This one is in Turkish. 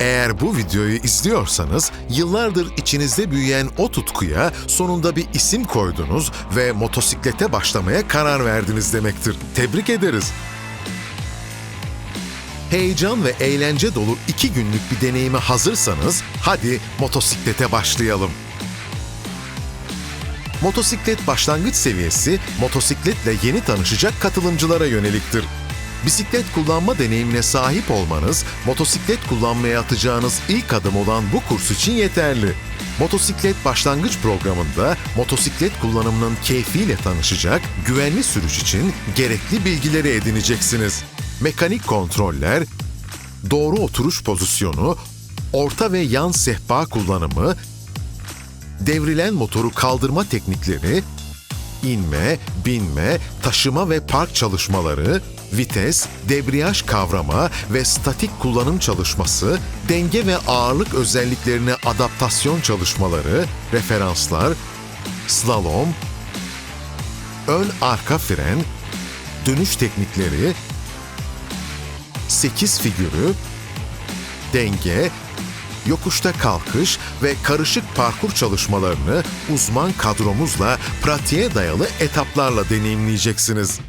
Eğer bu videoyu izliyorsanız yıllardır içinizde büyüyen o tutkuya sonunda bir isim koydunuz ve motosiklete başlamaya karar verdiniz demektir. Tebrik ederiz. Heyecan ve eğlence dolu iki günlük bir deneyime hazırsanız hadi motosiklete başlayalım. Motosiklet başlangıç seviyesi motosikletle yeni tanışacak katılımcılara yöneliktir. Bisiklet kullanma deneyimine sahip olmanız, motosiklet kullanmaya atacağınız ilk adım olan bu kurs için yeterli. Motosiklet başlangıç programında motosiklet kullanımının keyfiyle tanışacak, güvenli sürüş için gerekli bilgileri edineceksiniz. Mekanik kontroller, doğru oturuş pozisyonu, orta ve yan sehpa kullanımı, devrilen motoru kaldırma teknikleri, inme, binme, taşıma ve park çalışmaları, vites, debriyaj kavrama ve statik kullanım çalışması, denge ve ağırlık özelliklerine adaptasyon çalışmaları, referanslar, slalom, ön arka fren, dönüş teknikleri, 8 figürü, denge, yokuşta kalkış ve karışık parkur çalışmalarını uzman kadromuzla pratiğe dayalı etaplarla deneyimleyeceksiniz.